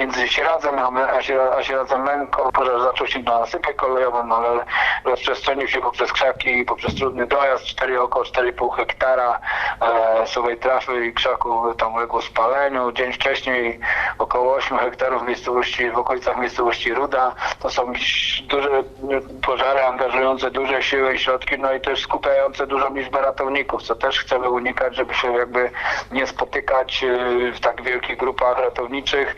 między Sieradzem a, Me- a, Siera- a Sieradzem Męką pożar zaczął się na nasypie kolejowym, no, ale rozprzestrzenił się poprzez krzaki, poprzez trudny dojazd, 4, około 4,5 hektara e, suchej trafy i krzaków tam uległo spaleniu. Dzień wcześniej około 8 hektarów miejscowości, w okolicach miejscowości Ruda. To są duże pożary angażujące duże siły i środki, no i też skupiające dużą liczbę ratowników, co też chcemy unikać, żeby się jakby nie spotykać e, w tak wielkich grupach ratowniczych.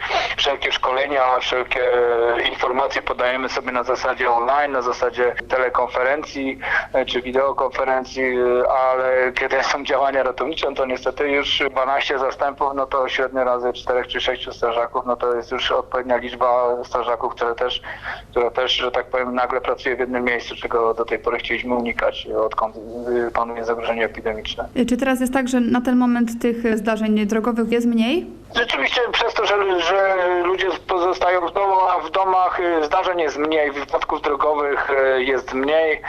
Wszelkie szkolenia, wszelkie e, informacje podajemy sobie na zasadzie online, na zasadzie telekonferencji e, czy wideokonferencji, e, ale kiedy są działania ratownicze, no to niestety już 12 zastępów, no to średnio razy 4 czy 6 strażaków, no to jest już odpowiednia liczba strażaków, które też, które też, że tak powiem, nagle pracuje w jednym miejscu, czego do tej pory chcieliśmy unikać, odkąd panuje zagrożenie epidemiczne. Czy teraz jest tak, że na ten moment tych zdarzeń drogowych jest mniej? Rzeczywiście przez to, że, że ludzie pozostają w w domach y, zdarzeń jest mniej, wypadków drogowych y, jest mniej.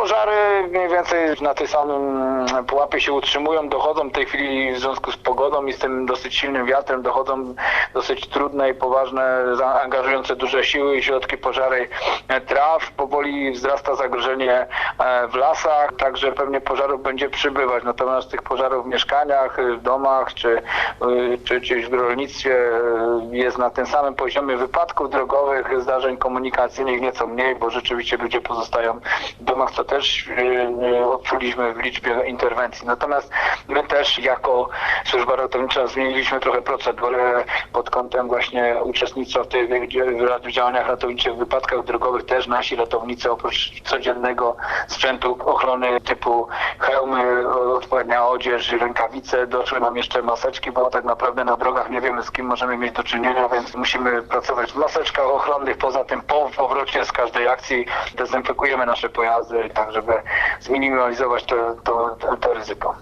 Pożary mniej więcej na tej samym pułapie się utrzymują, dochodzą w tej chwili w związku z pogodą i z tym dosyć silnym wiatrem, dochodzą dosyć trudne i poważne, zaangażujące duże siły i środki pożary e, traw. Powoli wzrasta zagrożenie e, w lasach, także pewnie pożarów będzie przybywać. Natomiast tych pożarów w mieszkaniach, w domach czy, y, czy, czy w rolnictwie jest na tym samym poziomie wypadków drogowych, zdarzeń komunikacyjnych nieco mniej, bo rzeczywiście ludzie pozostają w domach, co też y, y, odczuliśmy w liczbie interwencji. Natomiast my też jako służba ratownicza zmieniliśmy trochę procedurę pod kątem właśnie uczestnictwa w tych działaniach ratowniczych w wypadkach drogowych. Też nasi ratownicy oprócz codziennego sprzętu ochrony typu hełmy, odpowiednia odzież, rękawice, doszły nam jeszcze maseczki, bo tak naprawdę na drogach nie wiemy z kim możemy mieć do czynienia, więc musimy pracować w maseczkach ochronnych. Poza tym po powrocie z każdej akcji dezynfekujemy nasze pojazdy, tak żeby zminimalizować to, to, to, ryzyko.